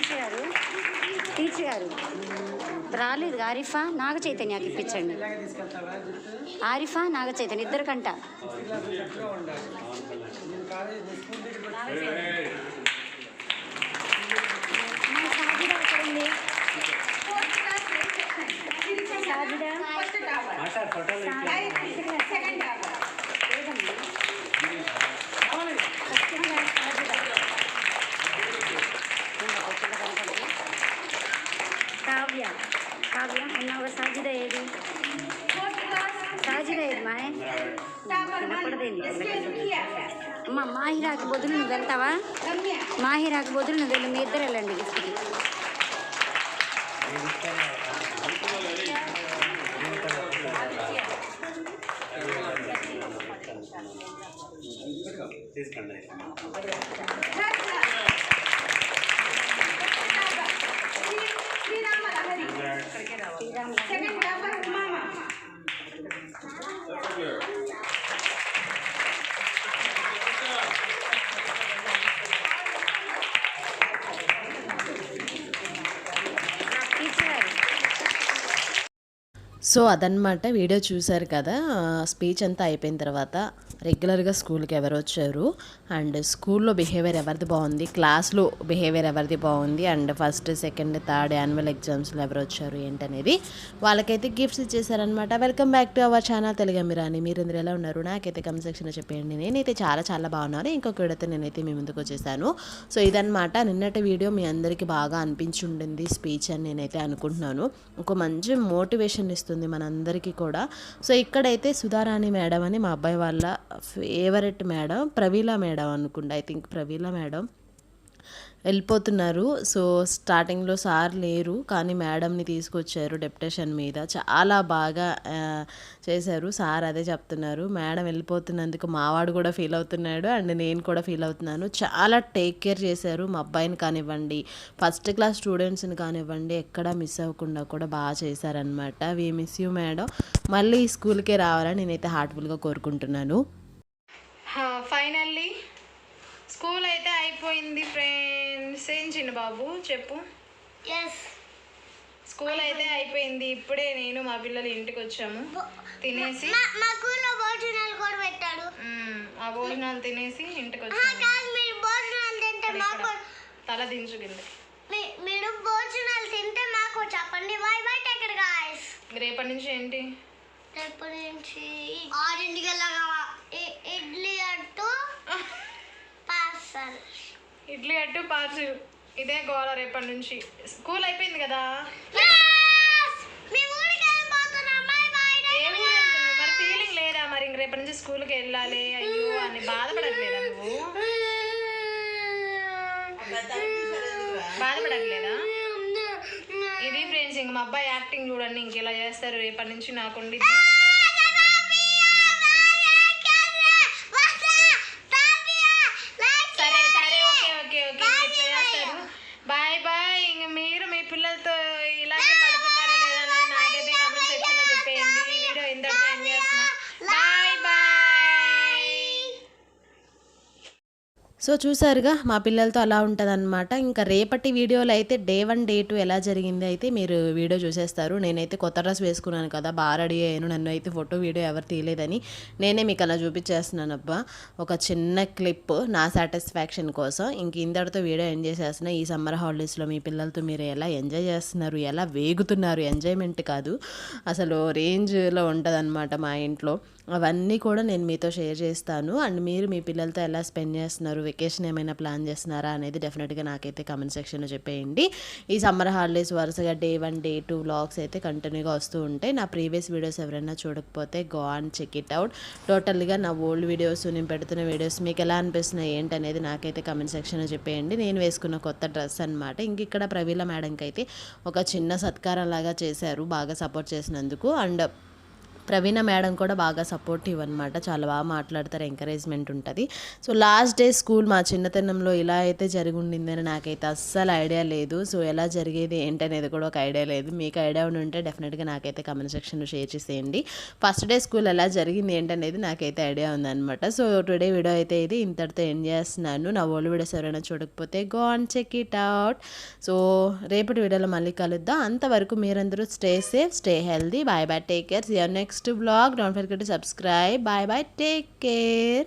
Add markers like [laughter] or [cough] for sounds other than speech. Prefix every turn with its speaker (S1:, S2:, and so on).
S1: Teacher. గారు teacher. గారు రాలేదు ఆరిఫా నాగ చైతన్యకి ఇప్పించండి. ఆరిఫా నాగ చైతన్య ఇద్దరికంట
S2: సిక్స్త్ క్లాస్ చక్కగా ఉండాలి నేను కాలేజ్ నేను స్కూల్ దగ్గర
S1: మా సాజిదా ఎక్కడ ఉంది సాజిదా లేదండి. First class Sajida. ఉందా, పక్కన కనపడదు. కావ్య కావ్య ఉన్నావు సాజిద ఏది సాజిద ఏది మా కనపడదేంటి అమ్మ మాహిరాకి బదులు నువ్వు వెళ్తావా? మాహిరాకి బదులు నువ్వు వెళ్ళు మీ ఇద్దరు వెళ్ళండి గిఫ్ట్కి
S3: తీసుకోండి
S1: టీచర్
S4: సో అదనమాట వీడియో చూశారు కదా. స్పీచ్ అంతా అయిపోయిన తర్వాత రెగ్యులర్గా స్కూల్కి ఎవరు వచ్చారు? అండ్ స్కూల్లో బిహేవియర్ ఎవరిది బాగుంది? క్లాస్లో బిహేవియర్ ఎవరిది బాగుంది? And first second third annual ఎగ్జామ్స్లో ఎవరు వచ్చారు? ఏంటనేది వాళ్ళకైతే gifts ఇచ్చేసారనమాట welcome back to our channel Telugu మీరాని మీరు ఇందులో ఎలా ఉన్నారు? నాకైతే కమెంట్ సెక్షన్లో చెప్పేయండి. నేనైతే చాలా చాలా బాగున్నాను. ఇంకొక వీడియోతో నేనైతే మీ ముందుకు వచ్చేసాను. సో ఇదనమాట నిన్నటి వీడియో మీ అందరికీ బాగా అనిపించి ఉండింది స్పీచ్ అని నేనైతే అనుకుంటున్నాను. ఒక మంచి మోటివేషన్ ఇస్తుంది మనందరికీ కూడా. సో ఇక్కడైతే సుధారాణి మేడం అని మా అబ్బాయి వాళ్ళ ఫేవరెట్ మేడం ప్రవీల మేడం అనుకుంటా ఐ థింక్ ప్రవీల మేడం. వెళ్ళిపోతున్నారు. సో స్టార్టింగ్లో సార్ లేరు. కానీ మేడంని తీసుకొచ్చారు డెప్యుటేషన్ మీద. చాలా బాగా చేశారు. సార్ అదే చెప్తున్నారు. మేడం వెళ్ళిపోతున్నందుకు మావాడు కూడా ఫీల్ అవుతున్నాడు. అండ్ నేను కూడా ఫీల్ అవుతున్నాను. చాలా టేక్ కేర్ చేశారు. మా అబ్బాయిని కానివ్వండి ఫస్ట్ క్లాస్ స్టూడెంట్స్ని కానివ్వండి ఎక్కడా మిస్ అవ్వకుండా కూడా బాగా చేశారనమాట వి మిస్ యూ మేడం. మళ్ళీ ఈ స్కూల్కే రావాలని నేనైతే హార్ట్ఫుల్గా కోరుకుంటున్నాను.
S5: ఫైనల్లీ స్కూల్ అయితే అయిపోయింది ఫ్రెండ్స్. ఏం చిన్న బాబు? చెప్పు. స్కూల్ అయితే అయిపోయింది. ఇప్పుడే నేను మా పిల్లలు ఇంటికి వచ్చాము తినేసి.
S6: భోజనాలు కూడా పెట్టాడు.
S5: ఆ భోజనాలు తినేసి ఇంటికి వచ్చాము తల దించు కిందకి
S6: మీరు భోజనాలు తింటే మాకు చెప్పండి. బాయ్ బాయ్ టెక్కర్ గాయస్
S5: రేపటి నుంచి ఏంటి?
S6: రేపు నుంచి ఆరింటికి వెళ్ళగా ఇడ్లీ అట్టు [laughs] పార్సల్.
S5: ఇడ్లీ అట్టు పార్సు ఇదే గోల రేపటి నుంచి. స్కూల్ అయిపోయింది కదా? మరి ఫీలింగ్ లేదా? మరి ఇంక రేపటి నుంచి స్కూల్కి వెళ్ళాలి. అయ్యో అని బాధపడట్లేదా నువ్వు? బాధపడట్లేదా? ఇది ఫ్రెండ్స్ ఇంక మా అబ్బాయి యాక్టింగ్ చూడండి ఇంక ఇలా చేస్తారు. రేపటి నుంచి నాకుండి సరే సరే ఓకే ఓకే ఓకే ఇట్లా చేస్తారు బాయ్ బాయ్ ఇంక మీరు మీ పిల్లలతో ఇలాగే పడుతున్నారా లేదా అనేది నాకైతే కామెంట్ సెక్షన్లో చెప్పేయండి ఈ వీడియో ఇంతటితో ఎండ్ చేస్తున్నా బాయ్ బాయ్
S4: సో చూసారుగా మా పిల్లలతో అలా ఉంటుందన్నమాట. ఇంకా రేపటి వీడియోలో అయితే డే వన్ డే టూ ఎలా జరిగింది అయితే మీరు వీడియో చూసేస్తారు. నేనైతే కొత్త డ్రెస్ వేసుకున్నాను కదా బాగా రెడీ అయ్యాను. నన్ను అయితే ఫోటో వీడియో ఎవరు తీయలేదని నేనే మీకు అలా చూపించేస్తున్నాను అబ్బా. ఒక చిన్న క్లిప్ నా సాటిస్ఫాక్షన్ కోసం. ఇంక ఇంతటితో వీడియో ఎంజాయ్ చేస్తున్నా ఈ సమ్మర్ హాలిడేస్లో మీ పిల్లలతో మీరు ఎలా ఎంజాయ్ చేస్తున్నారు ఎలా వేగుతున్నారు ఎంజాయ్మెంట్ కాదు. అసలు రేంజ్లో ఉంటుంది మా ఇంట్లో. అవన్నీ కూడా నేను మీతో షేర్ చేస్తాను. అండ్ మీరు మీ పిల్లలతో ఎలా స్పెండ్ చేస్తున్నారు వెకేషన్ ఏమైనా ప్లాన్ చేస్తున్నారా అనేది డెఫినెట్గా నాకైతే కమెంట్ సెక్షన్లో చెప్పేయండి. ఈ సమ్మర్ హాలిడేస్ వరుసగా day one day two vlogs అయితే కంటిన్యూగా వస్తూ ఉంటాయి. నా ప్రీవియస్ వీడియోస్ ఎవరైనా చూడకపోతే go and check it out. టోటల్గా నా ఓల్డ్ వీడియోస్ నేను పెడుతున్న వీడియోస్ మీకు ఎలా అనిపిస్తున్నాయి ఏంటనేది నాకైతే కమెంట్ సెక్షన్లో చెప్పేయండి. నేను వేసుకున్న కొత్త డ్రెస్ అనమాట ఇంక ఇక్కడ ప్రవీల మేడంకి అయితే ఒక చిన్న సత్కారం లాగా చేశారు బాగా సపోర్ట్ చేసినందుకు. అండ్ ప్రవీణ మేడం కూడా బాగా సపోర్టివ్ అనమాట చాలా బాగా మాట్లాడతారు ఎంకరేజ్మెంట్ ఉంటుంది. సో లాస్ట్ డే స్కూల్ మా చిన్నతనంలో ఇలా అయితే జరిగి ఉండిందని నాకైతే అస్సలు ఐడియా లేదు. సో ఎలా జరిగేది ఏంటనేది కూడా ఒక ఐడియా లేదు. మీకు ఐడియా ఉండి ఉంటే డెఫినెట్గా నాకైతే కమెంట్ సెక్షన్లో షేర్ చేసేయండి. ఫస్ట్ డే స్కూల్ ఎలా జరిగింది ఏంటనేది నాకైతే ఐడియా ఉందన్నమాట. సో టుడే వీడియో అయితే ఇది. ఇంతటితో ఎండ్ చేస్తున్నాను. నా ఓల్డ్ వీడియోస్ ఎవరైనా చూడకపోతే go and check it out so రేపటి వీడియోలో మళ్ళీ కలుద్దాం. అంతవరకు మీరందరూ stay safe stay healthy bye bye take care see you next next vlog. Don't forget to subscribe. Bye bye take care.